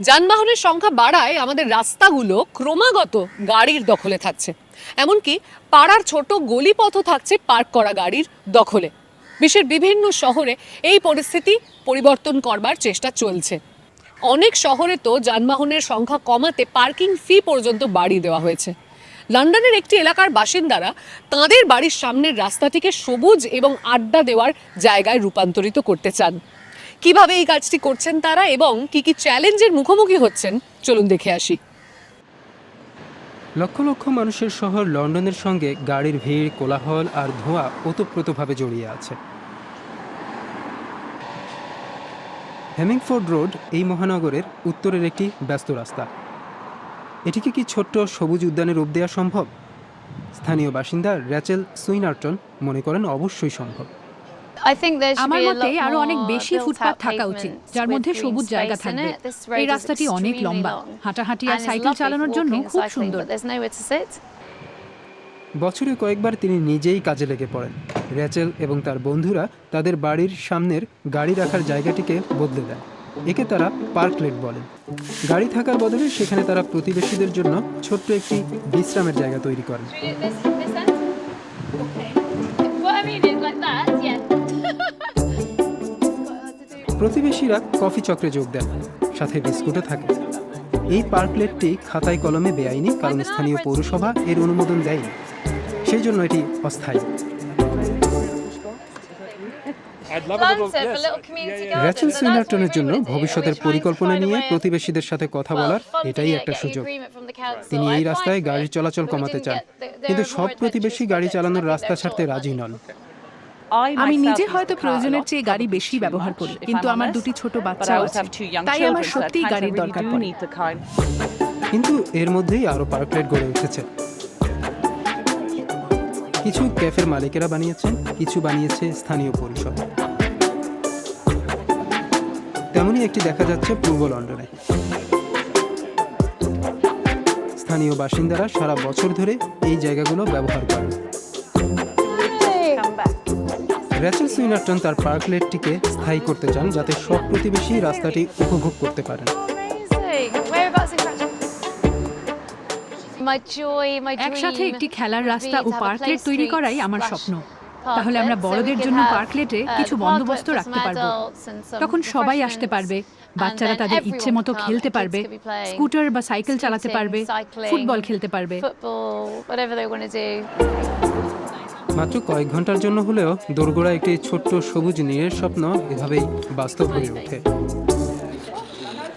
যানবাহনের সংখ্যা বাড়ায় আমাদের রাস্তাগুলো ক্রমাগত গাড়ির দখলে থাকছে। এমনকি পাড়ার ছোট গলিপথও থাকছে পার্ক করা গাড়ির দখলে। বিশ্বের বিভিন্ন শহরে এই পরিস্থিতি পরিবর্তন করবার চেষ্টা চলছে। অনেক শহরে তো যানবাহনের সংখ্যা কমাতে পার্কিং ফি পর্যন্ত বাড়িয়ে দেওয়া হয়েছে। লন্ডনের একটি এলাকার বাসিন্দারা তাঁদের বাড়ির সামনের রাস্তাটিকে সবুজ এবং আড্ডা দেওয়ার জায়গায় রূপান্তরিত করতে চান। কীভাবে এই কাজটি করছেন তারা এবং কি কি চ্যালেঞ্জের মুখোমুখি হচ্ছেন? চলুন দেখে আসি। লক্ষ লক্ষ মানুষের শহর লন্ডনের সঙ্গে গাড়ির ভিড়, কোলাহল আর ধোঁয়া ওতপ্রোতভাবে জড়িয়ে আছে। হেমিংফোর্ড রোড এই মহানগরের উত্তরের একটি ব্যস্ত রাস্তা। এটিকে কি ছোট্ট সবুজ উদ্যানে রূপ দেওয়া সম্ভব? স্থানীয় বাসিন্দা র্যাচেল সুইনার্টন মনে করেন অবশ্যই সম্ভব। আমার মতে আরও অনেক বেশি ফুটপাত থাকা উচিত যার মধ্যে সবুজ জায়গা থাকবে। এই রাস্তাটি অনেক লম্বা। হাঁটাহাঁটি আর সাইকেল চালানোর জন্য খুব সুন্দর। বছরে কয়েকবার তিনি নিজেই কাজে লেগে পড়েন। র্যাচেল এবং তার বন্ধুরা তাদের বাড়ির সামনের গাড়ি রাখার জায়গাটিকে বদলে দেন। একে তারা পার্কলেট বলেন গাড়ি থাকার বদলে সেখানে তারা প্রতিবেশীদের জন্য ছোট্ট একটি বিশ্রামের জায়গা তৈরি করেন। প্রতিবেশীরা কফি চক্রে যোগ দেন, সাথে বিস্কুটও থাকে। এই পার্কলেটটি খাতায় কলমে বেআইনি, কারণ স্থানীয় পৌরসভা এর অনুমোদন দেয়নি। সেই জন্য এটি অস্থায়ী। সুইনারটনের জন্য ভবিষ্যতের পরিকল্পনা নিয়ে প্রতিবেশীদের সাথে কথা বলার এটাই একটা সুযোগ। তিনি এই রাস্তায় গাড়ি চলাচল কমাতে চান, কিন্তু সব প্রতিবেশী গাড়ি চালানোর রাস্তা ছাড়তে রাজি নন। আমি নিজে হয়তো প্রয়োজনের চেয়ে গাড়ি বেশি ব্যবহার করি কিন্তু আমার দুটি ছোট বাচ্চা আছে। তাই আমার সত্যিই গাড়ির দরকার পড়ে। কিন্তু এর মধ্যেই আরও পার্কলেট গড়ে উঠেছে। কিছু ক্যাফের মালিকেরা বানিয়েছেন কিছু বানিয়েছে স্থানীয় পরিষদ। তেমনই একটি দেখা যাচ্ছে পূর্ব লন্ডনে। স্থানীয় বাসিন্দারা সারা বছর ধরে এই জায়গাগুলো ব্যবহার করেন। র্যাচেল সুইনারটন তার পার্কলেটটিকে স্থায়ী করতে চান যাতে সব প্রতিবেশী রাস্তাটি উপভোগ করতে পারেন। একসাথে একটি খেলার রাস্তা ও পার্কলেট তৈরি করাই আমার স্বপ্ন। তাহলে আমরা বড়দের জন্য পার্কলেটে কিছু বন্দোবস্ত রাখতে পারব। তখন সবাই আসতে পারবে বাচ্চারা তাদের ইচ্ছে মতো খেলতে পারবে স্কুটার বা সাইকেল চালাতে পারবে ফুটবল খেলতে পারবে। মাত্র কয়েক ঘণ্টার জন্য হলেও দোরগোড়া একটি ছোট্ট সবুজ নীড়ের স্বপ্ন এভাবেই বাস্তব হয়ে ওঠে।